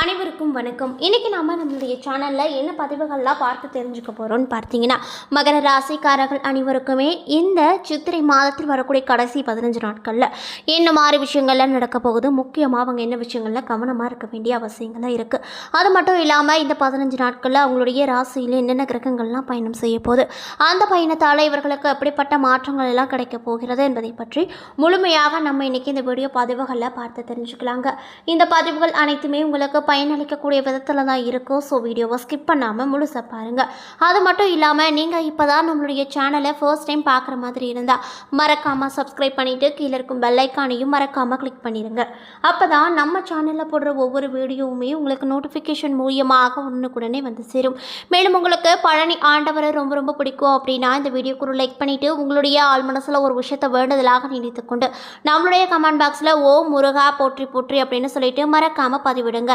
அனைவருக்கும் வணக்கம். இன்றைக்கி நாம் நம்மளுடைய சேனலில் என்ன பதிவுகள்லாம் பார்த்து தெரிஞ்சுக்க போகிறோம்னு பார்த்தீங்கன்னா மகர ராசிக்காரர்கள் அனைவருக்குமே இந்த சித்திரை மாதத்தில் வரக்கூடிய கடைசி பதினஞ்சு நாட்களில் என்ன மாதிரி விஷயங்கள்லாம் நடக்க போகுது? முக்கியமாக அவங்க என்ன விஷயங்களில் கவனமாக இருக்க வேண்டிய அவசியங்கள்லாம் இருக்குது அது மட்டும் இல்லாமல் இந்த பதினஞ்சு நாட்களில் அவங்களுடைய ராசியில் என்னென்ன கிரகங்கள்லாம் பயணம் செய்ய போகுது? அந்த பயணத்தால் இவர்களுக்கு எப்படிப்பட்ட மாற்றங்கள் எல்லாம் கிடைக்க போகிறது என்பதை பற்றி முழுமையாக நம்ம இன்னைக்கு இந்த வீடியோ பதிவுகளில் பார்த்து தெரிஞ்சுக்கலாங்க. இந்த பதிவுகள் அனைத்துமே உங்களுக்கு பயனளிக்கக்கூடிய விதத்தில் தான் இருக்கும். ஸோ வீடியோவை ஸ்கிப் பண்ணாமல் முழுசாக பாருங்கள் அது மட்டும் இல்லாமல் நீங்கள் இப்போ தான் நம்மளுடைய சேனலை ஃபர்ஸ்ட் டைம் பார்க்குற மாதிரி இருந்தால் மறக்காமல் சப்ஸ்கிரைப் பண்ணிவிட்டு கீழே இருக்கும் பெல்லைக்கானையும் மறக்காமல் கிளிக் பண்ணிடுங்க அப்போ தான் நம்ம சேனலில் போடுற ஒவ்வொரு வீடியோவுமே உங்களுக்கு நோட்டிஃபிகேஷன் மூலியமாக உடனுக்குடனே வந்து சேரும். மேலும் உங்களுக்கு பழனி ஆண்டவரை ரொம்ப ரொம்ப பிடிக்கும் அப்படின்னா இந்த வீடியோக்கு லைக் பண்ணிவிட்டு உங்களுடைய ஆள் மனசில் ஒரு விஷயத்தை வேண்டுதலாக நினைத்துக்கொண்டு நம்மளுடைய கமெண்ட் பாக்ஸில் ஓ முருகா போற்றி போற்றி அப்படின்னு சொல்லிட்டு மறக்காமல் பதிவிடுங்க.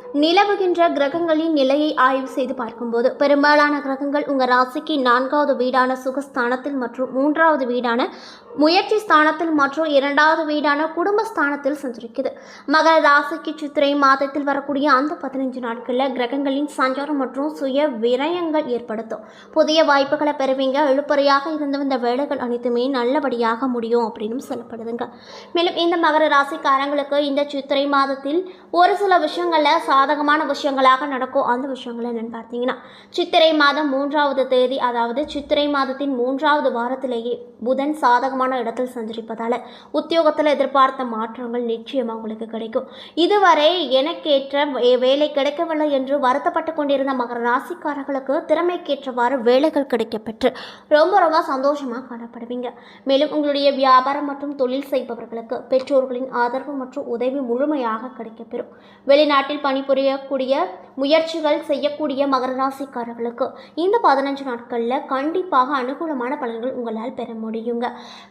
நிலவுகின்ற கிரகங்களின் நிலையை ஆய்வு செய்து பார்க்கும்போது பெரும்பாலான கிரகங்கள் உங்கள் ராசிக்கு நான்காவது வீடான சுகஸ்தானத்தில் மற்றும் மூன்றாவது வீடான முயற்சி ஸ்தானத்தில் மற்றும் இரண்டாவது வீடான குடும்ப ஸ்தானத்தில் சஞ்சரிக்குது. மகர ராசிக்கு சித்திரை மாதத்தில் வரக்கூடிய அந்த பதினஞ்சு நாட்களில் கிரகங்களின் சஞ்சாரம் மற்றும் சுய விரயங்கள் ஏற்படுத்தும். புதிய வாய்ப்புகளை பெறுவீங்க. எழுப்பறையாக இருந்த இந்த வேலைகள் அனைத்துமே நல்லபடியாக முடியும் அப்படின்னு சொல்லப்படுதுங்க. மேலும் இந்த மகர ராசிக்காரங்களுக்கு இந்த சித்திரை மாதத்தில் ஒரு சில விஷயங்களில் சாதகமான விஷயங்களாக நடக்கும். அந்த விஷயங்கள் என்னென்னு பார்த்தீங்கன்னா சித்திரை மாதம் மூன்றாவது தேதி அதாவது சித்திரை மாதத்தின் மூன்றாவது வாரத்திலேயே புதன் சாதகமான இடத்தில் சஞ்சரிப்பதால் உத்தியோகத்தில் எதிர்பார்த்த மாற்றங்கள் நிச்சயமாக உங்களுக்கு கிடைக்கும். இதுவரை எனக்கேற்ற வே- வேலை கிடைக்கவில்லை என்று வருத்தப்பட்டு கொண்டிருந்த மகர ராசிக்காரர்களுக்கு திறமைக்கேற்றவாறு வேலைகள் கிடைக்கப்பெற்று ரொம்ப ரொம்ப சந்தோஷமாக காணப்படுவீங்க. மேலும் உங்களுடைய வியாபாரம் மற்றும் தொழில் செய்பவர்களுக்கு பெற்றோர்களின் ஆதரவு மற்றும் உதவி முழுமையாக கிடைக்கப்பெறும். வெளிநாட்டில் புரியக்கூடிய முயற்சிகள் செய்யக்கூடிய மகர ராசிக்காரர்களுக்கு இந்த பதினஞ்சு நாட்களில் கண்டிப்பாக அனுகூலமான பலன்கள் உங்களால் பெற முடியுங்க.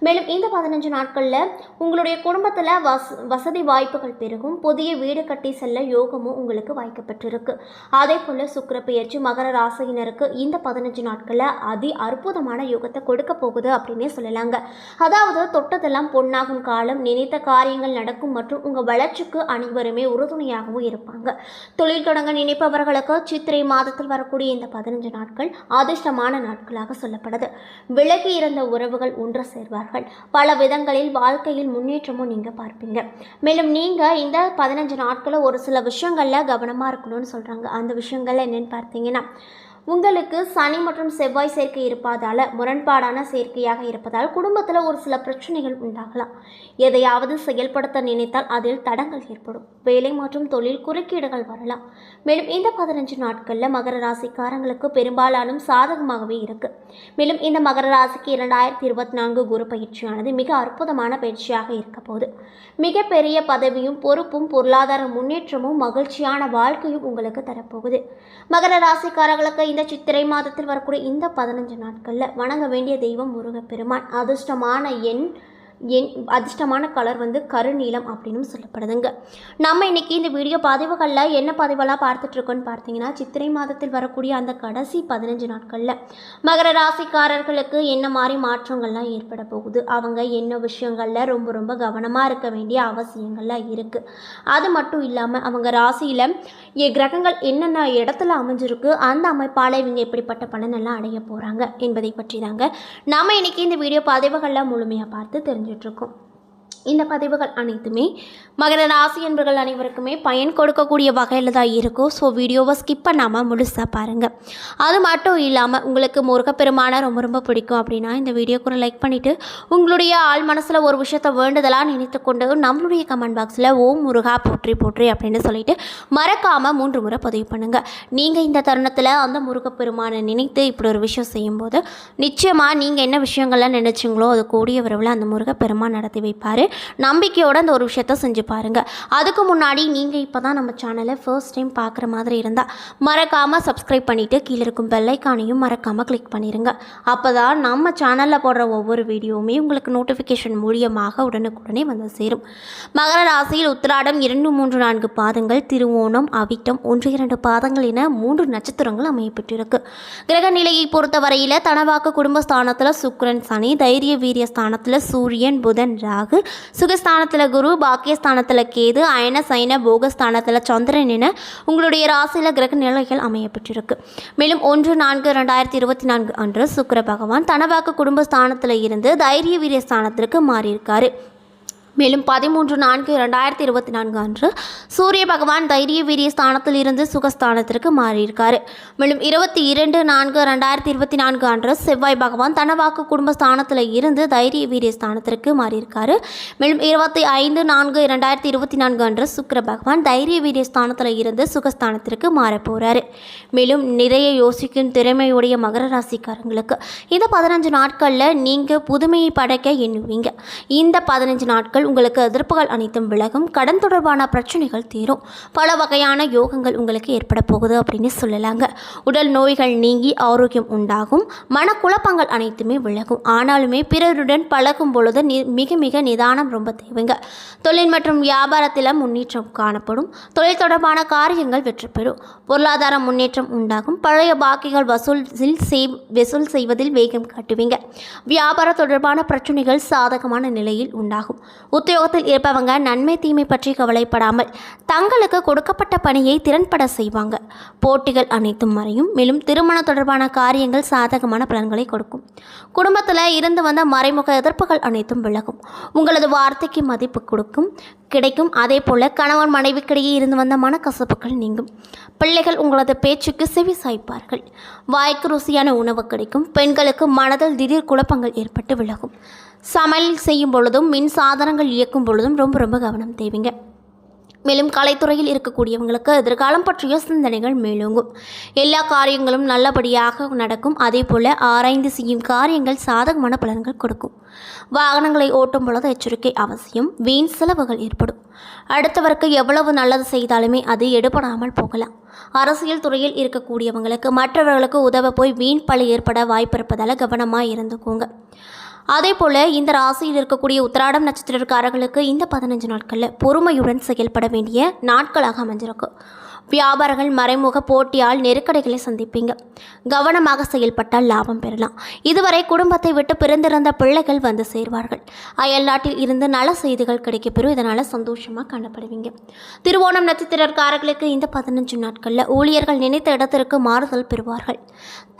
மேலும் இந்த பதினஞ்சு நாட்களில் உங்களுடைய குடும்பத்தில் வஸ் வசதி வாய்ப்புகள் பெருகும். புதிய வீடு கட்டி செல்ல யோகமும் உங்களுக்கு வாய்க்கப்பட்டிருக்கு. அதே போல் சுக்கர பெயர்ச்சி மகர ராசியினருக்கு இந்த பதினஞ்சு நாட்களில் அதி அற்புதமான யோகத்தை கொடுக்க போகுது அப்படின்னே சொல்லலாங்க. அதாவது தொட்டதெல்லாம் பொன்னாகும் காலம் நினைத்த காரியங்கள் நடக்கும் மற்றும் உங்கள் வளர்ச்சிக்கு அனைவருமே உறுதுணையாகவும் இருப்பாங்க. தொழில் தொடங்க நினைப்பவர்களுக்கு சித்திரை மாதத்தில் வரக்கூடிய இந்த பதினஞ்சு நாட்கள் அதிர்ஷ்டமான நாட்களாக சொல்லப்படுது. விலகி இருந்த உறவுகள் ஒன்று சேர்வார்கள். பல விதங்களில் வாழ்க்கையில் முன்னேற்றமும் நீங்கள் பார்ப்பீங்க. மேலும் நீங்கள் இந்த பதினஞ்சு நாட்களில் ஒரு சில விஷயங்களில் கவனமாக இருக்கணும்னு சொல்கிறாங்க அந்த விஷயங்கள் என்னென்னு பார்த்தீங்கன்னா உங்களுக்கு சனி மற்றும் செவ்வாய் சேர்க்கை இருப்பதால் முரண்பாடான சேர்க்கையாக இருப்பதால் குடும்பத்தில் ஒரு சில பிரச்சனைகள் உண்டாகலாம். எதையாவது செயல்படுத்த நினைத்தால் அதில் தடங்கள் ஏற்படும். வேலை மற்றும் தொழில் குறுக்கீடுகள் வரலாம். மேலும் இந்த பதினஞ்சு நாட்களில் மகர ராசிக்காரங்களுக்கு பெரும்பாலானும் சாதகமாகவே இருக்குது மேலும் இந்த மகர ராசிக்கு இரண்டாயிரத்தி இருபத்தி நான்கு குரு பயிற்சியானது மிக அற்புதமான பயிற்சியாக இருக்க போகுது. மிகப்பெரிய பதவியும் பொறுப்பும் பொருளாதார முன்னேற்றமும் மகிழ்ச்சியான வாழ்க்கையும் உங்களுக்கு தரப்போகுது. மகர ராசிக்காரர்களுக்கு இந்த சித்திரை மாதத்தில் வரக்கூடிய இந்த பதினஞ்சு நாட்களில் வணங்க வேண்டிய தெய்வம் முருகப்பெருமான். அதிர்ஷ்டமான எண் என் அதிர்ஷ்டமான கலர் வந்து கருநீலம் அப்படின்னு சொல்லப்படுதுங்க. நம்ம இன்னைக்கு இந்த வீடியோ பதிவுகளில் என்ன பதிவெல்லாம் பார்த்துட்ருக்கோன்னு பார்த்தீங்கன்னா சித்திரை மாதத்தில் வரக்கூடிய அந்த கடைசி பதினஞ்சு நாட்களில் மகர ராசிக்காரர்களுக்கு என்ன மாதிரி மாற்றங்கள்லாம் ஏற்பட போகுது? அவங்க என்ன விஷயங்களில் ரொம்ப ரொம்ப கவனமாக இருக்க வேண்டிய அவசியங்கள்லாம் இருக்குது அது மட்டும் இல்லாமல் அவங்க ராசியில் கிரகங்கள் என்னென்ன இடத்துல அமைஞ்சிருக்கு அந்த அமைப்பால் இவங்க எப்படிப்பட்ட பலனெல்லாம் அடைய போகிறாங்க என்பதை பற்றி தாங்க நம்ம இன்னைக்கு இந்த வீடியோ பதிவுகளில் முழுமையாக பார்த்து 一直供 இந்த பதிவுகள் அனைத்துமே மகர ராசி என்பர்கள் அனைவருக்குமே பயன் கொடுக்கக்கூடிய வகையில் தான் இருக்கும். ஸோ வீடியோவை ஸ்கிப் பண்ணாமல் முழுசாக பாருங்கள் அது மட்டும் இல்லாமல் உங்களுக்கு முருகப்பெருமானை ரொம்ப ரொம்ப பிடிக்கும் அப்படின்னா இந்த வீடியோக்கு ஒரு லைக் பண்ணிவிட்டு உங்களுடைய ஆள் மனசில் ஒரு விஷயத்தை வேண்டுதலாக நினைத்து கொண்டு நம்மளுடைய கமெண்ட் பாக்ஸில் ஓம் முருகா போற்றி போற்றி அப்படின்னு சொல்லிட்டு மறக்காமல் மூன்று முறை பதிவு பண்ணுங்கள் நீங்கள் இந்த தருணத்தில் அந்த முருகப்பெருமானை நினைத்து இப்படி ஒரு விஷயம் செய்யும்போது நிச்சயமாக நீங்கள் என்ன விஷயங்கள்லாம் நினச்சிங்களோ அது கூடிய விரைவில் அந்த முருகப்பெருமான் நடத்தி வைப்பார். நம்பிக்கையோட அந்த ஒரு விஷயத்த செஞ்சு பாருங்கள் அதுக்கு முன்னாடி நீங்கள் இப்போ தான் நம்ம சேனலை ஃபர்ஸ்ட் டைம் பார்க்குற மாதிரி இருந்தால் மறக்காமல் சப்ஸ்கிரைப் பண்ணிவிட்டு கீழே இருக்கும் பெல்லைக்கானையும் மறக்காமல் கிளிக் பண்ணிடுங்க அப்போ தான் நம்ம சேனலில் போடுற ஒவ்வொரு வீடியோவுமே உங்களுக்கு நோட்டிஃபிகேஷன் மூலியமாக உடனுக்குடனே வந்து சேரும். மகர ராசியில் உத்திராடம் இரண்டு மூன்று நான்கு பாதங்கள் திருவோணம் அவிட்டம் ஒன்று இரண்டு பாதங்கள் என மூன்று நட்சத்திரங்கள் அமையப்பட்டிருக்கு கிரக நிலையை பொறுத்தவரையில் தனவாக்கு குடும்பஸ்தானத்தில் சுக்கரன் சனி தைரிய வீரிய ஸ்தானத்தில் சூரியன் புதன் ராகு சுகஸ்தானத்தில் குரு பாக்கியஸ்தானத்தில் கேது அயன சைன போகஸ்தானத்தில் சந்திரன் என உங்களுடைய ராசியில் கிரக நிலைகள் அமையப்பட்டிருக்கு. மேலும் ஒன்று நான்கு ரெண்டாயிரத்தி இருபத்தி நான்கு அன்று சுக்கிர பகவான் தனவாக்கு குடும்பஸ்தானத்தில் இருந்து தைரிய வீரிய ஸ்தானத்திற்கு மாறியிருக்காரு. மேலும் பதிமூன்று நான்கு இரண்டாயிரத்தி இருபத்தி நான்கு அன்று சூரிய பகவான் தைரிய வீரிய ஸ்தானத்தில் இருந்து சுகஸ்தானத்திற்கு மாறியிருக்காரு. மேலும் இருபத்தி இரண்டு நான்கு ரெண்டாயிரத்தி இருபத்தி நான்கு அன்று செவ்வாய் பகவான் தனவாக்கு குடும்ப ஸ்தானத்தில் இருந்து தைரிய வீரிய ஸ்தானத்திற்கு மாறியிருக்காரு. மேலும் இருபத்தி ஐந்து நான்கு இரண்டாயிரத்தி இருபத்தி நான்கு அன்று சுக்கிர பகவான் தைரிய வீரிய ஸ்தானத்தில் இருந்து சுகஸ்தானத்திற்கு மாறப்போகிறாரு மேலும் நிறைய யோசிக்கும் திறமையுடைய மகர ராசிக்காரங்களுக்கு இந்த பதினஞ்சு நாட்களில் நீங்கள் புதுமையை படைக்க எண்ணுவீங்க. இந்த பதினஞ்சு நாட்கள் உங்களுக்கு எதிர்ப்புகள் அனைத்தும் விலகும். கடன் தொடர்பான பிரச்சனைகள் தீரும். பல வகையான யோகங்கள் உங்களுக்கு ஏற்பட போகுது அப்படின்னு சொல்லலாங்க. உடல் நோய்கள் நீங்கி ஆரோக்கியம் உண்டாகும். மனக்குழப்பங்கள் அனைத்துமே விலகும். ஆனாலுமே பிறருடன் பழகும் பொழுது மிக மிக நிதானம் ரொம்ப தேவைங்க. தொழில் மற்றும் வியாபாரத்தில் முன்னேற்றம் காணப்படும். தொழில் தொடர்பான காரியங்கள் வெற்றி பெறும். பொருளாதார முன்னேற்றம் உண்டாகும். பழைய பாக்கிகள் வசூலில் செய் வசூல் செய்வதில் வேகம் காட்டுவீங்க. வியாபார தொடர்பான பிரச்சனைகள் சாதகமான நிலையில் உண்டாகும். உத்தியோகத்தில் இருப்பவங்க நன்மை தீமை பற்றி கவலைப்படாமல் தங்களுக்கு கொடுக்கப்பட்ட பணியை திறன்பட செய்வாங்க. போட்டிகள் அனைத்தும் மறையும். மேலும் திருமண தொடர்பான காரியங்கள் சாதகமான பலன்களை கொடுக்கும். குடும்பத்தில் இருந்து வந்த மறைமுக எதிர்ப்புகள் அனைத்தும் விலகும். உங்களது வார்த்தைக்கு மதிப்பு கொடுக்கும். கிடைக்கும். அதே போல கணவன் மனைவிக்கிடையே இருந்து வந்த மனக்கசப்புகள் நீங்கும். பிள்ளைகள் உங்களது பேச்சுக்கு செவி சாய்ப்பார்கள். வாய்க்கு ருசியான உணவு கிடைக்கும். பெண்களுக்கு மனதில் திடீர் குழப்பங்கள் ஏற்பட்டு விலகும். சமையல் செய்யும் பொழுதும் மின் சாதனங்கள் இயக்கும் பொழுதும் ரொம்ப ரொம்ப கவனம் தேவைங்க. மேலும் கலைத்துறையில் இருக்கக்கூடியவங்களுக்கு எதிர்காலம் பற்றிய சிந்தனைகள் மேலோங்கும். எல்லா காரியங்களும் நல்லபடியாக நடக்கும். அதே போல் ஆராய்ந்து செய்யும் காரியங்கள் சாதகமான பலன்கள் கொடுக்கும். வாகனங்களை ஓட்டும் பொழுது எச்சரிக்கை அவசியம். வீண் செலவுகள் ஏற்படும். அடுத்தவருக்கு எவ்வளவு நல்லது செய்தாலுமே அது எடுபடாமல் போகலாம். அரசியல் துறையில் இருக்கக்கூடியவங்களுக்கு மற்றவர்களுக்கு உதவ போய் வீண் பழி ஏற்பட வாய்ப்பு இருப்பதால் கவனமாக இருந்துக்கோங்க. அதே போல் இந்த ராசியில் இருக்கக்கூடிய உத்திராடம் நட்சத்திரக்காரர்களுக்கு இந்த பதினஞ்சு நாட்களில் பொறுமையுடன் செயல்பட வேண்டிய நாட்களாக அமைஞ்சிருக்கு. வியாபாரங்கள் மறைமுக போட்டியால் நெருக்கடிகளை சந்திப்பீங்க. கவனமாக செயல்பட்டால் லாபம் பெறலாம். இதுவரை குடும்பத்தை விட்டு பிறந்திருந்த பிள்ளைகள் வந்து சேர்வார்கள். அயல் நாட்டில் இருந்து நல செய்திகள் கிடைக்கப்பெறும். இதனால் சந்தோஷமாக காணப்படுவீங்க. திருவோணம் நட்சத்திரக்காரர்களுக்கு இந்த பதினஞ்சு நாட்களில் ஊழியர்கள் நினைத்த இடத்திற்கு மாறுதல் பெறுவார்கள்.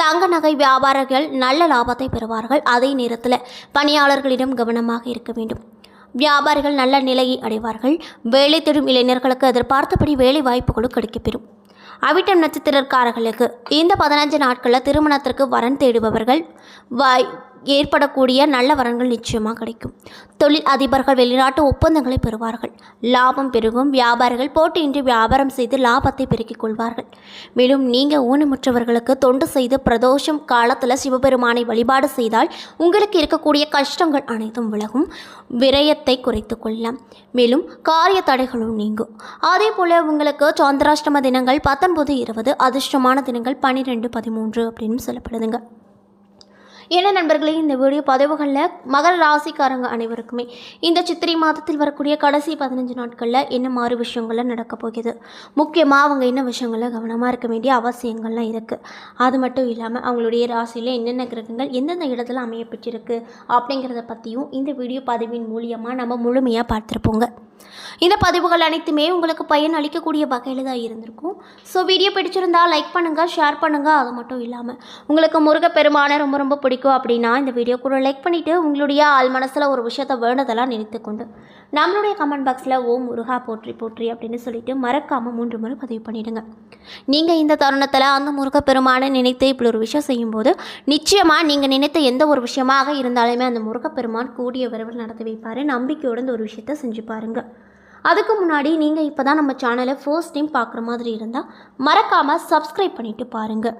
தங்க நகை வியாபாரிகள் நல்ல லாபத்தை பெறுவார்கள். அதே நேரத்தில் பணியாளர்களிடம் கவனமாக இருக்க வேண்டும். வியாபாரிகள் நல்ல நிலையை அடைவார்கள். வேலை தேடும் இளைஞர்களுக்கு எதிர்பார்த்தபடி வேலை வாய்ப்புகளும் கிடைக்கப்பெறும். அவிட்டம் நட்சத்திரக்காரர்களுக்கு இந்த பதினஞ்சு நாட்களில் திருமணத்திற்கு வரன் தேடுபவர்கள் வாய் ஏற்படக்கூடிய நல்ல வரன்கள் நிச்சயமாக கிடைக்கும். தொழில் அதிபர்கள் வெளிநாட்டு ஒப்பந்தங்களை பெறுவார்கள். லாபம் பெருகும். வியாபாரிகள் போட்டியின்றி வியாபாரம் செய்து லாபத்தை பெருக்கிக் கொள்வார்கள். மேலும் நீங்கள் ஊனமுற்றவர்களுக்கு தொண்டு செய்து பிரதோஷம் காலத்தில் சிவபெருமானை வழிபாடு செய்தால் உங்களுக்கு இருக்கக்கூடிய கஷ்டங்கள் அனைத்தும் விலகும். விரயத்தை குறைத்து கொள்ளலாம். மேலும் காரிய தடைகளும் நீங்கும். அதே போல் உங்களுக்கு சந்திராஷ்டம தினங்கள் பத்தொன்பது இருபது அதிர்ஷ்டமான தினங்கள் பன்னிரெண்டு பதிமூன்று அப்படின்னு சொல்லப்படுதுங்க. என்ன நண்பர்களே இந்த வீடியோ பதிவுகளில் மகர ராசிக்காரங்க அனைவருக்குமே இந்த சித்திரை மாதத்தில் வரக்கூடிய கடைசி பதினஞ்சு நாட்களில் என்ன மாறு விஷயங்கள்லாம் நடக்க போகுது? முக்கியமாக அவங்க என்ன விஷயங்களில் கவனமாக இருக்க வேண்டிய அவசியங்கள்லாம் இருக்குது அது மட்டும் இல்லாமல் அவங்களுடைய ராசியில் என்னென்ன கிரகங்கள் எந்தெந்த இடத்துல அமையப்பட்டிருக்கு அப்படிங்கிறத பற்றியும் இந்த வீடியோ பதிவின் மூலியமாக நம்ம முழுமையாக பார்த்துருப்போங்க. இந்த பதிவுகள் அனைத்துமே உங்களுக்கு பயன் அளிக்கக்கூடிய வகையில் தான் இருந்திருக்கும். ஸோ வீடியோ பிடிச்சிருந்தால் லைக் பண்ணுங்கள் ஷேர் பண்ணுங்கள் அது மட்டும் இல்லாமல் உங்களுக்கு முருகப்பெருமானை ரொம்ப ரொம்ப பிடிக்கும் அப்படின்னா இந்த வீடியோ கூட லைக் பண்ணிவிட்டு உங்களுடைய ஆள் மனசில் ஒரு விஷயத்தை வேண்டதெல்லாம் நினைத்துக்கொண்டு நம்மளுடைய கமெண்ட் பாக்ஸில் ஓ முருகா போற்றி போற்றி அப்படின்னு சொல்லிட்டு மறக்காமல் மூன்று முறை பதிவு பண்ணிவிடுங்க நீங்கள் இந்த தருணத்தில் அந்த முருகப்பெருமானை நினைத்து இப்படி ஒரு விஷயம் செய்யும்போது நிச்சயமாக நீங்கள் நினைத்த எந்த ஒரு விஷயமாக இருந்தாலுமே அந்த முருகப்பெருமான் கூடிய விரைவில் நடத்தி வைப்பார் நம்பிக்கையோட இந்த ஒரு விஷயத்தை செஞ்சு பாருங்கள் அதுக்கு முன்னாடி நீங்கள் இப்போ தான் நம்ம சேனலை ஃபர்ஸ்ட் டைம் பார்க்குற மாதிரி இருந்தால் மறக்காமல் சப்ஸ்கிரைப் பண்ணிவிட்டு பாருங்கள்